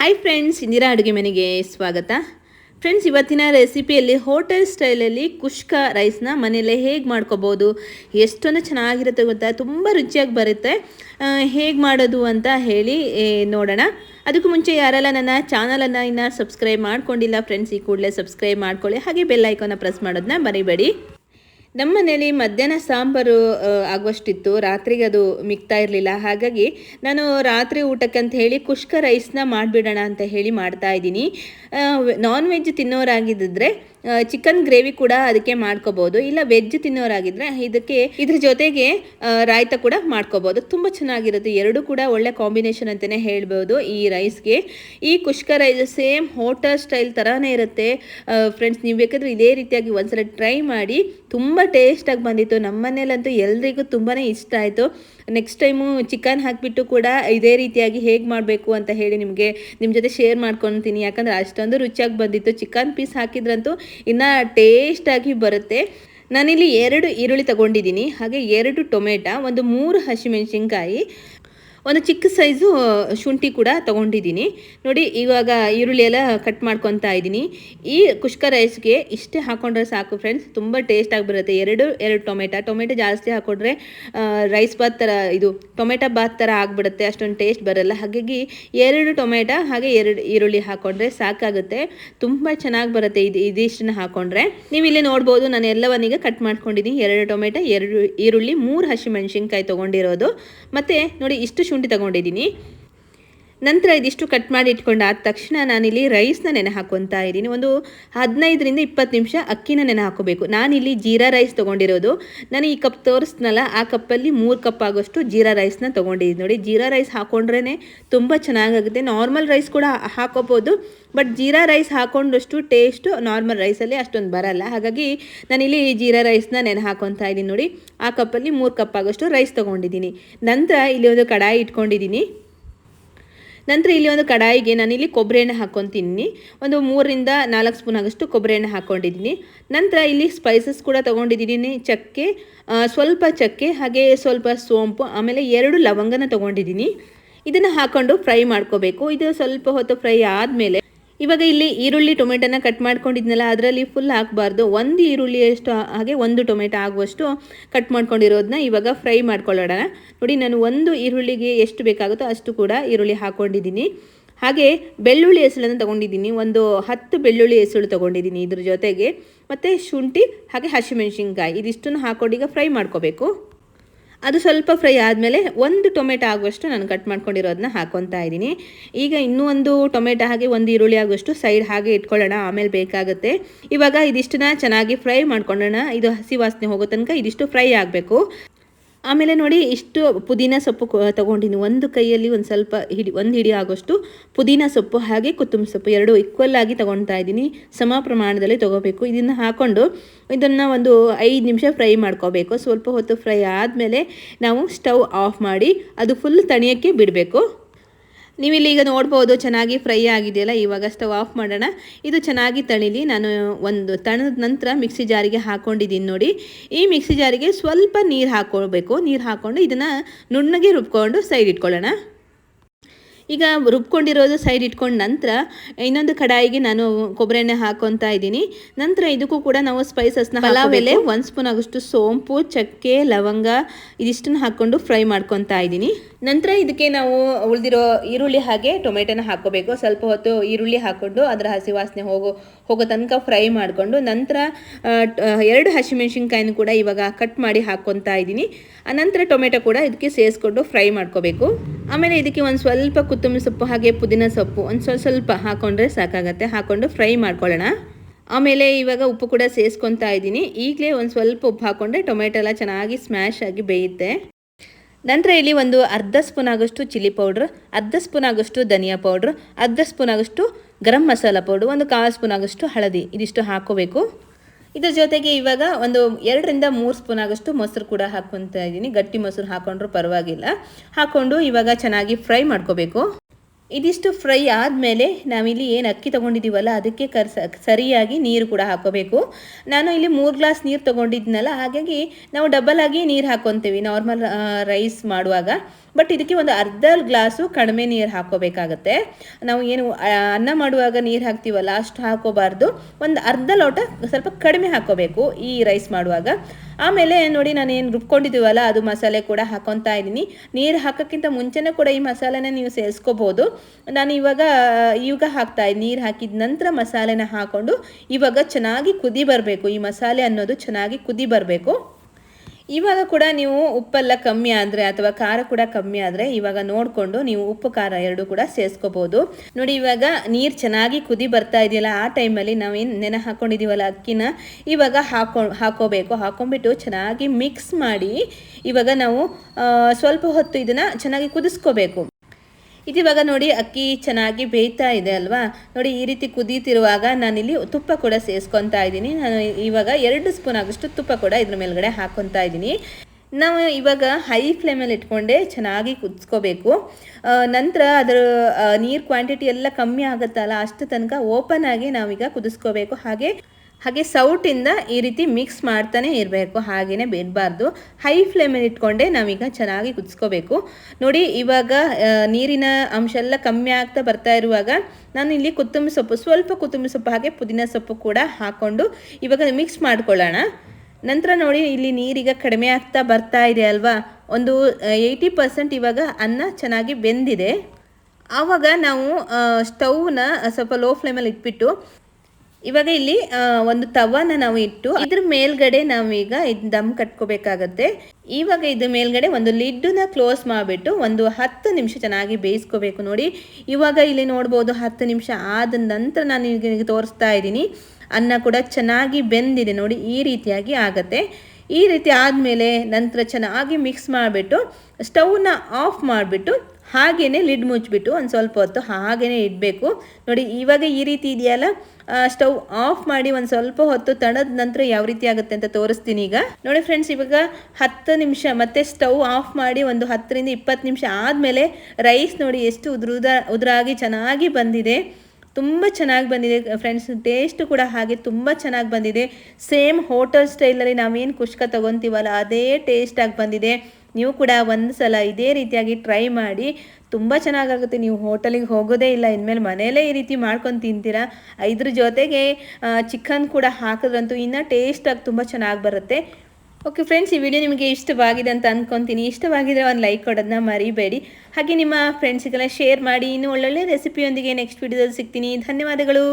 Hi friends Indira ಅಡುಗೆ ಮನೆಗೆ ಸ್ವಾಗತ. ಫ್ರೆಂಡ್ಸ್ ಇವತ್ತಿನ ರೆಸಿಪಿಯಲ್ಲಿ ಹೋಟೆಲ್ ಸ್ಟೈಲಲ್ಲಿ ಕುಷ್ಕ ರೈಸ್ನ ಮನೆಯಲ್ಲೇ ಹೇಗೆ ಮಾಡ್ಕೋಬೋದು, ಎಷ್ಟೊಂದು ಚೆನ್ನಾಗಿರುತ್ತೆ ಗೊತ್ತಾ? ತುಂಬ ರುಚಿಯಾಗಿ ಬರುತ್ತೆ. ಹೇಗೆ ಮಾಡೋದು ಅಂತ ಹೇಳಿ ನೋಡೋಣ. ಅದಕ್ಕೂ ಮುಂಚೆ ಯಾರೆಲ್ಲ ನನ್ನ ಚಾನಲನ್ನು ಇನ್ನೂ ಸಬ್ಸ್ಕ್ರೈಬ್ ಮಾಡ್ಕೊಂಡಿಲ್ಲ ಫ್ರೆಂಡ್ಸ್ ಈ ಕೂಡಲೇ ಸಬ್ಸ್ಕ್ರೈಬ್ ಮಾಡ್ಕೊಳ್ಳಿ. ಹಾಗೆ ಬೆಲ್ ಐಕಾನ ಪ್ರೆಸ್ ಮಾಡೋದನ್ನ ಮರಿಬೇಡಿ. ನಮ್ಮ ಮನೇಲಿ ಮಧ್ಯಾಹ್ನ ಸಾಂಬಾರು ಆಗುವಷ್ಟಿತ್ತು. ರಾತ್ರಿಗೆ ಅದು ಮಿಕ್ತಾ ಇರಲಿಲ್ಲ. ಹಾಗಾಗಿ ನಾನು ರಾತ್ರಿ ಊಟಕ್ಕೆ ಅಂತ ಹೇಳಿ ಕುಷ್ಕ ರೈಸ್ನ ಮಾಡಿಬಿಡೋಣ ಅಂತ ಹೇಳಿ ಮಾಡ್ತಾ ಇದ್ದೀನಿ. ನಾನ್ ವೆಜ್ ತಿನ್ನೋರಾಗಿದ್ದರೆ ಚಿಕನ್ ಗ್ರೇವಿ ಕೂಡ ಅದಕ್ಕೆ ಮಾಡ್ಕೋಬಹುದು ಇಲ್ಲ ವೆಜ್ ತಿನ್ನೋರಾಗಿದ್ರೆ ಇದಕ್ಕೆ ಇದ್ರ ಜೊತೆಗೆ ರಾಯ್ತ ಕೂಡ ಮಾಡ್ಕೋಬಹುದು ತುಂಬ ಚೆನ್ನಾಗಿರುತ್ತೆ. ಎರಡು ಕೂಡ ಒಳ್ಳೆ ಕಾಂಬಿನೇಷನ್ ಅಂತಲೇ ಹೇಳ್ಬೋದು ಈ ರೈಸ್ಗೆ. ಈ kushka rice same hotel style ಥರನೇ ಇರುತ್ತೆ. ಫ್ರೆಂಡ್ಸ್ ನೀವು ಬೇಕಾದ್ರೆ ಇದೇ ರೀತಿಯಾಗಿ ಒಂದ್ಸಲ ಟ್ರೈ ಮಾಡಿ. ತುಂಬ ಟೇಸ್ಟಾಗಿ ಬಂದಿತ್ತು. ನಮ್ಮ ಮನೇಲಂತೂ ಎಲ್ರಿಗೂ ತುಂಬಾ ಇಷ್ಟ ಆಯಿತು. ನೆಕ್ಸ್ಟ್ ಟೈಮು ಚಿಕನ್ ಹಾಕಿಬಿಟ್ಟು ಕೂಡ ಇದೇ ರೀತಿಯಾಗಿ ಹೇಗೆ ಮಾಡಬೇಕು ಅಂತ ಹೇಳಿ ನಿಮಗೆ ನಿಮ್ಮ ಜೊತೆ ಶೇರ್ ಮಾಡ್ಕೊತೀನಿ. ಯಾಕಂದರೆ ಅಷ್ಟೊಂದು ರುಚಿಯಾಗಿ ಬಂದಿತ್ತು. ಚಿಕನ್ ಪೀಸ್ ಹಾಕಿದ್ರಂತೂ ಇನ್ನು ಟೇಸ್ಟಾಗಿ ಬರುತ್ತೆ. ನಾನಿಲ್ಲಿ ಎರಡು ಈರುಳ್ಳಿ ತಗೊಂಡಿದ್ದೀನಿ. ಹಾಗೆ ಎರಡು ಟೊಮೆಟೊ ಒಂದು ಮೂರು ಹಸಿಮೆಣಸಿನ್ಕಾಯಿ ಒಂದು ಚಿಕ್ಕ ಸೈಜು ಶುಂಠಿ ಕೂಡ ತಗೊಂಡಿದ್ದೀನಿ. ನೋಡಿ, ಇವಾಗ ಈರುಳ್ಳಿ ಎಲ್ಲ ಕಟ್ ಮಾಡ್ಕೊತಾ ಇದ್ದೀನಿ. ಈ ಕುಷ್ಕ ರೈಸ್ಗೆ ಇಷ್ಟೇ ಹಾಕೊಂಡ್ರೆ ಸಾಕು ಫ್ರೆಂಡ್ಸ್ ತುಂಬ ಆಗಿ ಬರುತ್ತೆ. ಎರಡು ಎರಡು ಟೊಮೆಟೊ. ಟೊಮೆಟೊ ಜಾಸ್ತಿ ಹಾಕೊಂಡ್ರೆ ರೈಸ್ ಬಾತ್ ಥರ, ಇದು ಟೊಮೆಟೊ ಬಾತ್ ಥರ ಆಗಿಬಿಡುತ್ತೆ. ಅಷ್ಟೊಂದು ಟೇಸ್ಟ್ ಬರಲ್ಲ. ಹಾಗಾಗಿ ಎರಡು ಟೊಮೆಟೊ, ಹಾಗೆ ಎರಡು ಈರುಳ್ಳಿ ಹಾಕೊಂಡ್ರೆ ಸಾಕಾಗುತ್ತೆ. ತುಂಬ ಚೆನ್ನಾಗಿ ಬರುತ್ತೆ ಇದು ಇದಿಷ್ಟನ್ನು ಹಾಕೊಂಡ್ರೆ. ನೀವು ಇಲ್ಲಿ ನೋಡ್ಬೋದು, ನಾನು ಎಲ್ಲವನ್ನೀಗ ಕಟ್ ಮಾಡ್ಕೊಂಡಿದ್ದೀನಿ. ಎರಡು ಟೊಮೆಟೊ, ಎರಡು ಈರುಳ್ಳಿ, ಮೂರು ಹಸಿಮೆಣಸಿನ್ಕಾಯಿ ತೊಗೊಂಡಿರೋದು. ಮತ್ತು ನೋಡಿ, ಇಷ್ಟು ಶುಂಠಿ ತಗೊಂಡಿದ್ದೀನಿ. ನಂತರ ಇದಿಷ್ಟು ಕಟ್ ಮಾಡಿ ಇಟ್ಕೊಂಡಾದ ತಕ್ಷಣ ನಾನಿಲ್ಲಿ ರೈಸ್ನ ನೆನೆ ಹಾಕೊತಾ ಇದ್ದೀನಿ. ಒಂದು ಹದಿನೈದರಿಂದ ಇಪ್ಪತ್ತು ನಿಮಿಷ ಅಕ್ಕಿನ ನೆನೆ ಹಾಕೋಬೇಕು ನಾನಿಲ್ಲಿ ಜೀರಾ ರೈಸ್ ತೊಗೊಂಡಿರೋದು. ನಾನು ಈ ಕಪ್ ತೋರಿಸ್ನಲ್ಲ, ಆ ಕಪ್ಪಲ್ಲಿ ಮೂರು ಕಪ್ ಆಗೋಷ್ಟು ಜೀರಾ ರೈಸ್ನ ತೊಗೊಂಡಿದ್ದೀನಿ. ನೋಡಿ, ಜೀರಾ ರೈಸ್ ಹಾಕೊಂಡ್ರೇ ತುಂಬ ಚೆನ್ನಾಗಾಗುತ್ತೆ. ನಾರ್ಮಲ್ ರೈಸ್ ಕೂಡ ಹಾಕೋಬೋದು ಬಟ್ ಜೀರಾ ರೈಸ್ ಹಾಕೊಂಡಷ್ಟು ಟೇಸ್ಟು ನಾರ್ಮಲ್ ರೈಸಲ್ಲಿ ಅಷ್ಟೊಂದು ಬರಲ್ಲ. ಹಾಗಾಗಿ ನಾನಿಲ್ಲಿ ಜೀರಾ ರೈಸ್ನ ನೆನೆ ಹಾಕೊತಾ ಇದ್ದೀನಿ. ನೋಡಿ, ಆ ಕಪ್ಪಲ್ಲಿ ಮೂರು ಕಪ್ ಆಗೋಷ್ಟು ರೈಸ್ ತೊಗೊಂಡಿದ್ದೀನಿ. ನಂತರ ಇಲ್ಲಿ ಒಂದು ಕಡಾಯಿ ಇಟ್ಕೊಂಡಿದ್ದೀನಿ. ನಂತರ ಇಲ್ಲಿ ಒಂದು ಕಡಾಯಿಗೆ ನಾನಿಲ್ಲಿ ಕೊಬ್ಬರಿ ಎಣ್ಣೆ ಹಾಕ್ಕೊತೀನಿ. ಒಂದು ಮೂರರಿಂದ ನಾಲ್ಕು ಸ್ಪೂನ್ ಆಗಷ್ಟು ಕೊಬ್ಬರಿ ಎಣ್ಣೆ ಹಾಕ್ಕೊಂಡಿದ್ದೀನಿ ನಂತರ ಇಲ್ಲಿ ಸ್ಪೈಸಸ್ ಕೂಡ ತೊಗೊಂಡಿದ್ದೀನಿ. ಚಕ್ಕೆ ಸ್ವಲ್ಪ ಚಕ್ಕೆ, ಹಾಗೆ ಸ್ವಲ್ಪ ಸೋಂಪು, ಆಮೇಲೆ ಎರಡು ಲವಂಗನ ತೊಗೊಂಡಿದ್ದೀನಿ. ಇದನ್ನು ಹಾಕ್ಕೊಂಡು ಫ್ರೈ ಮಾಡ್ಕೋಬೇಕು. ಇದು ಸ್ವಲ್ಪ ಹೊತ್ತು ಫ್ರೈ ಆದಮೇಲೆ ಇವಾಗ ಇಲ್ಲಿ ಈರುಳ್ಳಿ ಟೊಮೆಟೊನ ಕಟ್ ಮಾಡ್ಕೊಂಡಿದ್ನಲ್ಲ, ಅದರಲ್ಲಿ ಫುಲ್ ಹಾಕಬಾರ್ದು. ಒಂದು ಈರುಳ್ಳಿಯಷ್ಟು ಹಾಗೆ ಒಂದು ಟೊಮೆಟೊ ಆಗುವಷ್ಟು ಕಟ್ ಮಾಡ್ಕೊಂಡಿರೋದನ್ನ ಇವಾಗ ಫ್ರೈ ಮಾಡ್ಕೊಳ್ಳೋಣ. ನೋಡಿ, ನಾನು ಒಂದು ಈರುಳ್ಳಿಗೆ ಎಷ್ಟು ಬೇಕಾಗುತ್ತೋ ಅಷ್ಟು ಕೂಡ ಈರುಳ್ಳಿ ಹಾಕ್ಕೊಂಡಿದ್ದೀನಿ ಹಾಗೆ ಬೆಳ್ಳುಳ್ಳಿ ಹೆಸಳನ್ನು ತೊಗೊಂಡಿದ್ದೀನಿ. ಒಂದು ಹತ್ತು ಬೆಳ್ಳುಳ್ಳಿ ಹೆಸಳು ತೊಗೊಂಡಿದ್ದೀನಿ ಇದ್ರ ಜೊತೆಗೆ. ಮತ್ತು ಶುಂಠಿ, ಹಾಗೆ ಹಸಿಮೆಣ್ಸಿನ್ಕಾಯಿ, ಇದಿಷ್ಟನ್ನು ಹಾಕ್ಕೊಂಡು ಈಗ ಫ್ರೈ ಮಾಡ್ಕೋಬೇಕು. ಅದು ಸ್ವಲ್ಪ ಫ್ರೈ ಆದಮೇಲೆ ಒಂದು ಟೊಮೆಟೊ ಆಗುವಷ್ಟು ನಾನು ಕಟ್ ಮಾಡ್ಕೊಂಡಿರೋದನ್ನ ಹಾಕೊತಾ ಇದ್ದೀನಿ. ಈಗ ಇನ್ನೂ ಒಂದು ಟೊಮೆಟೊ ಹಾಗೆ ಒಂದು ಈರುಳ್ಳಿ ಆಗುವಷ್ಟು ಸೈಡ್ ಹಾಗೆ ಇಟ್ಕೊಳ್ಳೋಣ, ಆಮೇಲೆ ಬೇಕಾಗುತ್ತೆ. ಇವಾಗ ಇದಿಷ್ಟನ್ನ ಚೆನ್ನಾಗಿ ಫ್ರೈ ಮಾಡ್ಕೊಂಡೋಣ. ಇದು ಹಸಿ ವಾಸನೆ ಹೋಗೋ ತನಕ ಇದಿಷ್ಟು ಫ್ರೈ ಆಗಬೇಕು. ಆಮೇಲೆ ನೋಡಿ ಇಷ್ಟು ಪುದೀನ ಸೊಪ್ಪು ತೊಗೊಂಡಿನಿ. ಒಂದು ಕೈಯಲ್ಲಿ ಒಂದು ಸ್ವಲ್ಪ ಹಿಡಿ ಒಂದು ಹಿಡಿ ಆಗೋಷ್ಟು ಪುದೀನ ಸೊಪ್ಪು ಹಾಗೆ ಕೊತ್ತಂಬರಿ ಸೊಪ್ಪು ಎರಡು ಈಕ್ವಲ್ ಆಗಿ ತಗೊಳ್ತಾ ಇದ್ದೀನಿ. ಸಮ ಪ್ರಮಾಣದಲ್ಲಿ ತಗೋಬೇಕು. ಇದನ್ನು ಹಾಕ್ಕೊಂಡು ಇದನ್ನು ಒಂದು ಐದು ನಿಮಿಷ ಫ್ರೈ ಮಾಡ್ಕೋಬೇಕು. ಸ್ವಲ್ಪ ಹೊತ್ತು ಫ್ರೈ ಆದಮೇಲೆ ನಾವು ಸ್ಟವ್ ಆಫ್ ಮಾಡಿ ಅದು ಫುಲ್ ತಣಿಯೋಕ್ಕೆ ಬಿಡಬೇಕು. ನೀವಿಲ್ಲಿ ಈಗ ನೋಡ್ಬೋದು, ಚೆನ್ನಾಗಿ ಫ್ರೈ ಆಗಿದೆಯಲ್ಲ, ಇವಾಗ ಸ್ಟವ್ ಆಫ್ ಮಾಡೋಣ. ಇದು ಚೆನ್ನಾಗಿ ತಳಿಲಿ, ನಾನು ಒಂದು ತಣದ ನಂತರ ಮಿಕ್ಸಿ ಜಾರಿಗೆ ಹಾಕ್ಕೊಂಡಿದ್ದೀನಿ ನೋಡಿ. ಈ ಮಿಕ್ಸಿ ಜಾರಿಗೆ ಸ್ವಲ್ಪ ನೀರು ಹಾಕ್ಕೊಳ್ಬೇಕು ನೀರು ಹಾಕ್ಕೊಂಡು ಇದನ್ನು ನುಣ್ಣಗೆ ರುಬ್ಕೊಂಡು ಸೈಡ್ ಇಟ್ಕೊಳ್ಳೋಣ. ಈಗ ರುಬ್ಕೊಂಡಿರೋದು ಸೈಡ್ ಇಟ್ಕೊಂಡ ನಂತರ ಇನ್ನೊಂದು ಕಡಾಯಿಗೆ ನಾನು ಕೊಬ್ಬರಿ ಎಣ್ಣೆ ಹಾಕೊತಾ ಇದ್ದೀನಿ. ನಂತರ ಇದಕ್ಕೂ ಕೂಡ ನಾವು ಸ್ಪೈಸಸ್ನ ಪಲಾವ್ ಎಲೆ ಒಂದು ಸ್ಪೂನ್ ಆಗೋಷ್ಟು ಸೋಂಪು ಚಕ್ಕೆ ಲವಂಗ ಇದಿಷ್ಟನ್ನು ಹಾಕ್ಕೊಂಡು ಫ್ರೈ ಮಾಡ್ಕೊತಾ ಇದ್ದೀನಿ. ನಂತರ ಇದಕ್ಕೆ ನಾವು ಉಳಿದಿರೋ ಈರುಳ್ಳಿ ಹಾಗೆ ಟೊಮೆಟೊನ ಹಾಕೋಬೇಕು ಸ್ವಲ್ಪ ಹೊತ್ತು ಈರುಳ್ಳಿ ಹಾಕ್ಕೊಂಡು ಅದರ ಹಸಿ ವಾಸನೆ ಹೋಗೋ ಹೋಗೋ ತನಕ ಫ್ರೈ ಮಾಡಿಕೊಂಡು ನಂತರ ಎರಡು ಹಸಿಮೆಣ್ಸಿನ್ಕಾಯಿನೂ ಕೂಡ ಇವಾಗ ಕಟ್ ಮಾಡಿ ಹಾಕ್ಕೊತಾ ಇದ್ದೀನಿ. ಅನಂತರ ಟೊಮೆಟೊ ಕೂಡ ಇದಕ್ಕೆ ಸೇರಿಸ್ಕೊಂಡು ಫ್ರೈ ಮಾಡ್ಕೋಬೇಕು. ಆಮೇಲೆ ಇದಕ್ಕೆ ಒಂದು ಸ್ವಲ್ಪ ಕೊತ್ತಂಬರಿ ಸೊಪ್ಪು, ಹಾಗೆ ಪುದೀನ ಸೊಪ್ಪು ಒಂದು ಸ್ವಲ್ಪ ಸ್ವಲ್ಪ ಹಾಕೊಂಡ್ರೆ ಸಾಕಾಗತ್ತೆ. ಹಾಕೊಂಡು ಫ್ರೈ ಮಾಡ್ಕೊಳ್ಳೋಣ. ಆಮೇಲೆ ಇವಾಗ ಉಪ್ಪು ಕೂಡ ಸೇರಿಸ್ಕೊತಾ ಇದ್ದೀನಿ. ಈಗಲೇ ಒಂದು ಸ್ವಲ್ಪ ಉಪ್ಪು ಹಾಕೊಂಡ್ರೆ ಟೊಮೆಟೊ ಎಲ್ಲ ಚೆನ್ನಾಗಿ ಸ್ಮ್ಯಾಶ್ ಆಗಿ ಬೇಯುತ್ತೆ. ನಂತರ ಇಲ್ಲಿ ಒಂದು ಅರ್ಧ ಸ್ಪೂನ್ ಆಗೋಷ್ಟು ಚಿಲ್ಲಿ ಪೌಡ್ರ್, ಅರ್ಧ ಸ್ಪೂನ್ ಆಗೋಷ್ಟು ಧನಿಯಾ ಪೌಡ್ರ್, ಅರ್ಧ ಸ್ಪೂನ್ ಆಗೋಷ್ಟು ಗರಂ ಮಸಾಲ ಪೌಡ್ರ್, ಒಂದು ಕಾಲು ಸ್ಪೂನ್ ಆಗೋಷ್ಟು ಹಳದಿ, ಇದಿಷ್ಟು ಹಾಕೋಬೇಕು ಇದ್ರ ಜೊತೆಗೆ ಇವಾಗ ಒಂದು ಎರಡರಿಂದ ಮೂರು ಸ್ಪೂನ್ ಆಗೋಷ್ಟು ಮೊಸರು ಕೂಡ ಹಾಕ್ಕೊತಾ ಇದ್ದೀನಿ ಗಟ್ಟಿ ಮೊಸರು ಹಾಕೊಂಡ್ರೂ ಪರವಾಗಿಲ್ಲ. ಹಾಕೊಂಡು ಇವಾಗ ಚೆನ್ನಾಗಿ ಫ್ರೈ ಮಾಡ್ಕೋಬೇಕು. ಇದಿಷ್ಟು ಫ್ರೈ ಆದಮೇಲೆ ನಾವಿಲ್ಲಿ ಏನು ಅಕ್ಕಿ ತೊಗೊಂಡಿದ್ದೀವಲ್ಲ ಅದಕ್ಕೆ ಕರ್ಸ, ಸರಿಯಾಗಿ ನೀರು ಕೂಡ ಹಾಕೋಬೇಕು ನಾನು ಇಲ್ಲಿ ಮೂರು ಗ್ಲಾಸ್ ನೀರು ತೊಗೊಂಡಿದ್ನಲ್ಲ, ಹಾಗಾಗಿ ನಾವು ಡಬಲ್ ಆಗಿ ನೀರು ಹಾಕ್ಕೊತೀವಿ ನಾರ್ಮಲ್ ರೈಸ್ ಮಾಡುವಾಗ. ಬಟ್ ಇದಕ್ಕೆ ಒಂದು ಅರ್ಧ ಗ್ಲಾಸು ಕಡಿಮೆ ನೀರು ಹಾಕೋಬೇಕಾಗತ್ತೆ ನಾವು ಏನು ಅನ್ನ ಮಾಡುವಾಗ ನೀರು ಹಾಕ್ತೀವಲ್ಲ, ಅಷ್ಟು ಹಾಕೋಬಾರ್ದು ಒಂದು ಅರ್ಧ ಲೋಟ ಸ್ವಲ್ಪ ಕಡಿಮೆ ಹಾಕೋಬೇಕು ಈ ರೈಸ್ ಮಾಡುವಾಗ. ಆಮೇಲೆ ನೋಡಿ ನಾನು ಏನು ರುಬ್ಕೊಂಡಿದ್ದೀವಲ್ಲ, ಅದು ಮಸಾಲೆ ಕೂಡ ಹಾಕೊತಾ ಇದ್ದೀನಿ. ನೀರು ಹಾಕೋಕ್ಕಿಂತ ಮುಂಚೆನೇ ಕೂಡ ಈ ಮಸಾಲೆನ ನೀವು ಸೇರಿಸ್ಕೋಬೋದು. ನಾನು ಇವಾಗ ಇವಾಗ ಹಾಕ್ತಾ ಇದ್ದೀನಿ ನೀರು ಹಾಕಿದ ನಂತರ ಮಸಾಲೆನ ಹಾಕ್ಕೊಂಡು ಇವಾಗ ಚೆನ್ನಾಗಿ ಕುದಿ ಬರಬೇಕು. ಈ ಮಸಾಲೆ ಅನ್ನೋದು ಚೆನ್ನಾಗಿ ಕುದಿ ಬರಬೇಕು. ಇವಾಗ ಕೂಡ ನೀವು ಉಪ್ಪೆಲ್ಲ ಕಮ್ಮಿ ಆದರೆ ಅಥವಾ ಖಾರ ಕೂಡ ಕಮ್ಮಿ ಆದರೆ ಇವಾಗ ನೋಡಿಕೊಂಡು ನೀವು ಉಪ್ಪು, ಖಾರ ಎರಡು ಕೂಡ ಸೇರಿಸ್ಕೋಬೋದು. ನೋಡಿ, ಇವಾಗ ನೀರು ಚೆನ್ನಾಗಿ ಕುದಿ ಬರ್ತಾ ಇದೆಯಲ್ಲ, ಆ ಟೈಮಲ್ಲಿ ನಾವೇನು ನೆನೆ ಹಾಕ್ಕೊಂಡಿದ್ದೀವಲ್ಲ ಅಕ್ಕಿನ? ಇವಾಗ ಹಾಕೊ, ಹಾಕೋಬೇಕು. ಹಾಕೊಂಡ್ಬಿಟ್ಟು ಚೆನ್ನಾಗಿ ಮಿಕ್ಸ್ ಮಾಡಿ ಇವಾಗ ನಾವು ಸ್ವಲ್ಪ ಹೊತ್ತು ಇದನ್ನು ಚೆನ್ನಾಗಿ ಕುದಿಸ್ಕೋಬೇಕು. ಇದಿವಾಗ ನೋಡಿ ಅಕ್ಕಿ ಚೆನ್ನಾಗಿ ಬೇಯ್ತಾ ಇದೆ ಅಲ್ವಾ? ನೋಡಿ ಈ ರೀತಿ ಕುದೀತಿರುವಾಗ ನಾನಿಲ್ಲಿ ತುಪ್ಪ ಕೂಡ ಸೇರಿಸ್ಕೊತಾ ಇದ್ದೀನಿ. ನಾನು ಇವಾಗ ಎರಡು ಸ್ಪೂನ್ ಆಗೋಷ್ಟು ತುಪ್ಪ ಕೂಡ ಇದ್ರ ಮೇಲ್ಗಡೆ ಹಾಕ್ಕೊತಾ ಇದ್ದೀನಿ. ನಾವು ಇವಾಗ ಹೈ ಫ್ಲೇಮಲ್ಲಿ ಇಟ್ಕೊಂಡೆ ಚೆನ್ನಾಗಿ ಕುದಿಸ್ಕೋಬೇಕು. ನಂತರ ಅದರ ನೀರು ಕ್ವಾಂಟಿಟಿ ಎಲ್ಲ ಕಮ್ಮಿ ಆಗುತ್ತಲ್ಲ, ಅಷ್ಟು ತನಕ ಓಪನ್ ಆಗಿ ನಾವೀಗ ಕುದಿಸ್ಕೋಬೇಕು. ಹಾಗೆ ಹಾಗೆ ಸೌಟಿಂದ ಈ ರೀತಿ ಮಿಕ್ಸ್ ಮಾಡ್ತಾನೆ ಇರಬೇಕು, ಹಾಗೇನೇ ಬಿಡಬಾರ್ದು. ಹೈ ಫ್ಲೇಮಲ್ಲಿ ಇಟ್ಕೊಂಡೆ ನಾವೀಗ ಚೆನ್ನಾಗಿ ಕುದಿಸ್ಕೋಬೇಕು. ನೋಡಿ, ಇವಾಗ ನೀರಿನ ಅಂಶ ಎಲ್ಲ ಕಮ್ಮಿ ಆಗ್ತಾ ಬರ್ತಾ ಇರುವಾಗ ನಾನು ಇಲ್ಲಿ ಕೊತ್ತಂಬರಿ ಸೊಪ್ಪು, ಸ್ವಲ್ಪ ಕೊತ್ತಂಬರಿ ಸೊಪ್ಪು ಹಾಗೆ ಪುದೀನ ಸೊಪ್ಪು ಕೂಡ ಹಾಕ್ಕೊಂಡು ಇವಾಗ ಮಿಕ್ಸ್ ಮಾಡ್ಕೊಳ್ಳೋಣ. ನಂತರ ನೋಡಿ, ಇಲ್ಲಿ ನೀರೀಗ ಕಡಿಮೆ ಆಗ್ತಾ ಬರ್ತಾ ಇದೆ ಅಲ್ವಾ? ಒಂದು ಏಯ್ಟಿ ಪರ್ಸೆಂಟ್ ಇವಾಗ ಅನ್ನ ಚೆನ್ನಾಗಿ ಬೆಂದಿದೆ. ಆವಾಗ ನಾವು ಸ್ಟವ್ನ ಸ್ವಲ್ಪ ಲೋ ಫ್ಲೇಮಲ್ಲಿ ಇಟ್ಬಿಟ್ಟು ಇವಾಗ ಇಲ್ಲಿ ಒಂದು ತವನ ನಾವು ಇಟ್ಟು, ಇದ್ರ ಮೇಲ್ಗಡೆ ನಾವೀಗ ಇದ್ ದಮ್ ಕಟ್ಕೋಬೇಕಾಗತ್ತೆ. ಇವಾಗ ಇದ್ರ ಮೇಲ್ಗಡೆ ಒಂದು ಲಿಡ್ಡನ್ನ ಕ್ಲೋಸ್ ಮಾಡಿಬಿಟ್ಟು ಒಂದು ಹತ್ತು ನಿಮಿಷ ಚೆನ್ನಾಗಿ ಬೇಯಿಸ್ಕೋಬೇಕು ನೋಡಿ. ಇವಾಗ ಇಲ್ಲಿ ನೋಡ್ಬೋದು ಹತ್ತು ನಿಮಿಷ ಆದ ನಂತರ ನಾನು ನಿಮಗೆ ತೋರಿಸ್ತಾ ಇದ್ದೀನಿ. ಅನ್ನ ಕೂಡ ಚೆನ್ನಾಗಿ ಬೆಂದಿದೆ ನೋಡಿ, ಈ ರೀತಿಯಾಗಿ ಆಗತ್ತೆ. ಈ ರೀತಿ ಆದಮೇಲೆ ನಂತರ ಚೆನ್ನಾಗಿ ಮಿಕ್ಸ್ ಮಾಡಿಬಿಟ್ಟು, ಸ್ಟವ್ನ ಆಫ್ ಮಾಡಿಬಿಟ್ಟು ಹಾಗೇನೆ ಲಿಡ್ ಮುಚ್ಚಿಬಿಟ್ಟು ಒಂದು ಸ್ವಲ್ಪ ಹೊತ್ತು ಹಾಗೇನೆ ಇಡಬೇಕು. ನೋಡಿ, ಇವಾಗ ಈ ರೀತಿ ಇದೆಯಲ್ಲ? ಸ್ಟವ್ ಆಫ್ ಮಾಡಿ ಒಂದು ಸ್ವಲ್ಪ ಹೊತ್ತು ತಣದ ನಂತರ ಯಾವ ರೀತಿ ಆಗುತ್ತೆ ಅಂತ ತೋರಿಸ್ತೀನಿ ಈಗ. ನೋಡಿ ಫ್ರೆಂಡ್ಸ್, ಇವಾಗ ಹತ್ತು ನಿಮಿಷ ಮತ್ತೆ ಸ್ಟವ್ ಆಫ್ ಮಾಡಿ ಒಂದು ಹತ್ತರಿಂದ ಇಪ್ಪತ್ತು ನಿಮಿಷ ಆದಮೇಲೆ ರೈಸ್ ನೋಡಿ ಎಷ್ಟು ಉದುರುದ, ಉದುರಾಗಿ ಚೆನ್ನಾಗಿ ಬಂದಿದೆ. ತುಂಬ ಚೆನ್ನಾಗಿ ಬಂದಿದೆ ಫ್ರೆಂಡ್ಸ್ ಟೇಸ್ಟ್ ಕೂಡ ಹಾಗೆ ತುಂಬ ಚೆನ್ನಾಗಿ ಬಂದಿದೆ. ಸೇಮ್ ಹೋಟೆಲ್ ಸ್ಟೈಲಲ್ಲಿ ನಾವೇನು ಕುಷ್ಕ ತೊಗೊತೀವಲ್ಲ, ಅದೇ ಟೇಸ್ಟಾಗಿ ಬಂದಿದೆ. ನೀವು ಕೂಡ ಒಂದು ಸಲ ಇದೇ ರೀತಿಯಾಗಿ ಟ್ರೈ ಮಾಡಿ, ತುಂಬ ಚೆನ್ನಾಗಾಗುತ್ತೆ. ನೀವು ಹೋಟೆಲಿಗೆ ಹೋಗೋದೇ ಇಲ್ಲ, ಇನ್ಮೇಲೆ ಮನೆಯಲ್ಲೇ ಈ ರೀತಿ ಮಾಡ್ಕೊಂಡು ತಿಂತೀರಾ? ಇದ್ರ ಜೊತೆಗೆ ಚಿಕನ್ ಕೂಡ ಹಾಕಿದ್ರಂತೂ ಇನ್ನೂ ಟೇಸ್ಟಾಗಿ ತುಂಬ ಚೆನ್ನಾಗಿ ಬರುತ್ತೆ. ಓಕೆ ಫ್ರೆಂಡ್ಸ್ ಈ ವಿಡಿಯೋ ನಿಮಗೆ ಇಷ್ಟವಾಗಿದೆ ಅಂತ ಅಂದ್ಕೊತೀನಿ ಇಷ್ಟವಾಗಿದ್ರೆ ಒಂದು ಲೈಕ್ ಕೊಡೋದನ್ನ ಮರಿಬೇಡಿ. ಹಾಗೆ ನಿಮ್ಮ ಫ್ರೆಂಡ್ಸಿಗೆಲ್ಲ ಶೇರ್ ಮಾಡಿ. ಇನ್ನೂ ಒಳ್ಳೊಳ್ಳೆ ರೆಸಿಪಿಯೊಂದಿಗೆ ನೆಕ್ಸ್ಟ್ ವಿಡಿಯೋದಲ್ಲಿ ಸಿಗ್ತೀನಿ. ಧನ್ಯವಾದಗಳು.